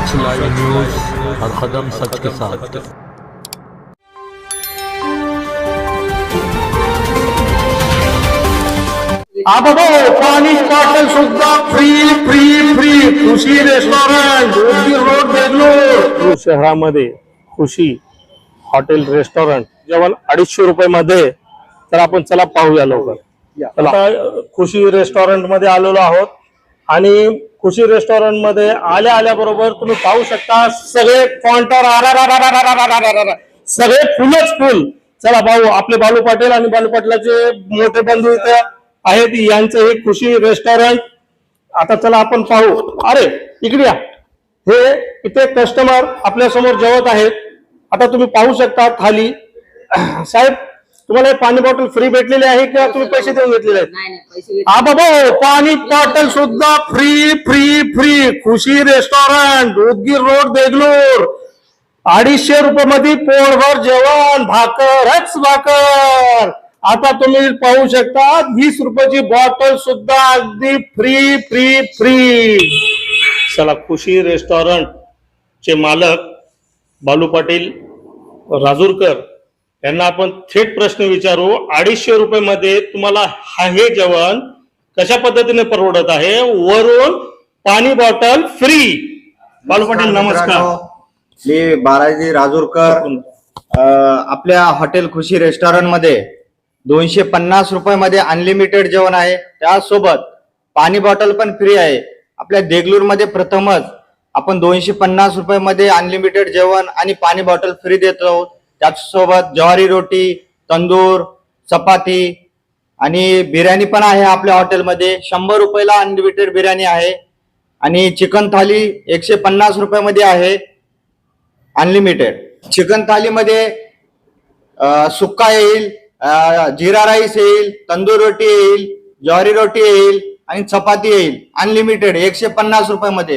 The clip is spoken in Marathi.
सच लाइव न्यूज हर कदम सच के साथ। बाबा पाणी बॉटल सुद्धा free free free. Khushi restaurant road Bangalore. शहरामध्ये खुशी हॉटेल रेस्टॉरंट जेवण अडीचशे रुपये मध्ये तर आपण चला पाहूया लवकर. खुशी रेस्टॉरंटमध्ये आलेलो आहोत. आणि खुशी रेस्टॉरंटमध्ये आल्या आल्याबरोबर तुम्ही पाहू शकता सगळे काउंटर सगळे फुलच फुल. चला भाऊ आपले बालू पाटील आणि बालू पाटलाचे मोठे बंधू इथे आहेत. यांचं हे खुशी रेस्टॉरंट आता चला आपण पाहू. अरे इकडे या. हे इथे कस्टमर आपल्यासमोर जेवत आहेत. आता तुम्ही पाहू शकता खाली. साहेब तुम्हाला हे पाणी बॉटल फ्री भेटलेली आहे किंवा तुम्ही पैसे देऊन घेतलेले आहेत? नाही नाही पैसे घेत हा बाबा पाणी बॉटल सुद्धा free free free Khushi restaurant Udgir road Degloor अडीचशे रुपये मध्ये पोटभर जेवण भाकरच भाकर. आता तुम्ही पाहू शकता वीस रुपयाची बॉटल सुद्धा अगदी फ्री फ्री फ्री चला खुशी रेस्टॉरंट चे मालक बालू पाटील राजूरकर यांना आपण थेट प्रश्न विचारू. अडीचशे रुपये मध्ये तुम्हाला हा हे जेवण. कशा पद्धतीने परवडत आहे? वरून पाणी बॉटल फ्री. बालू पाटील नमस्कार. मी बालाजी राजूरकर. आपल्या हॉटेल खुशी रेस्टॉरंटमध्ये दोनशे पन्नास रुपये मध्ये अनलिमिटेड जेवण आहे. त्यासोबत पाणी बॉटल पण फ्री आहे. आपल्या देगलूरमध्ये प्रथमच आपण दोनशे पन्नास रुपये मध्ये अनलिमिटेड जेवण आणि पाणी बॉटल फ्री देतो त्याचसोबत ज्वारी रोटी तंदूर चपाती आणि बिर्याणी पण आहे आपल्या हॉटेलमध्ये. शंभर रुपयाला अनलिमिटेड बिर्याणी आहे. आणि चिकन थाली एकशे पन्नास रुपयामध्ये आहे. अनलिमिटेड चिकन थालीमध्ये सुक्का येईल जिरा राईस येईल तंदूर रोटी येईल ज्वारी रोटी येईल आणि चपाती येईल. अनलिमिटेड एकशे पन्नास रुपयामध्ये.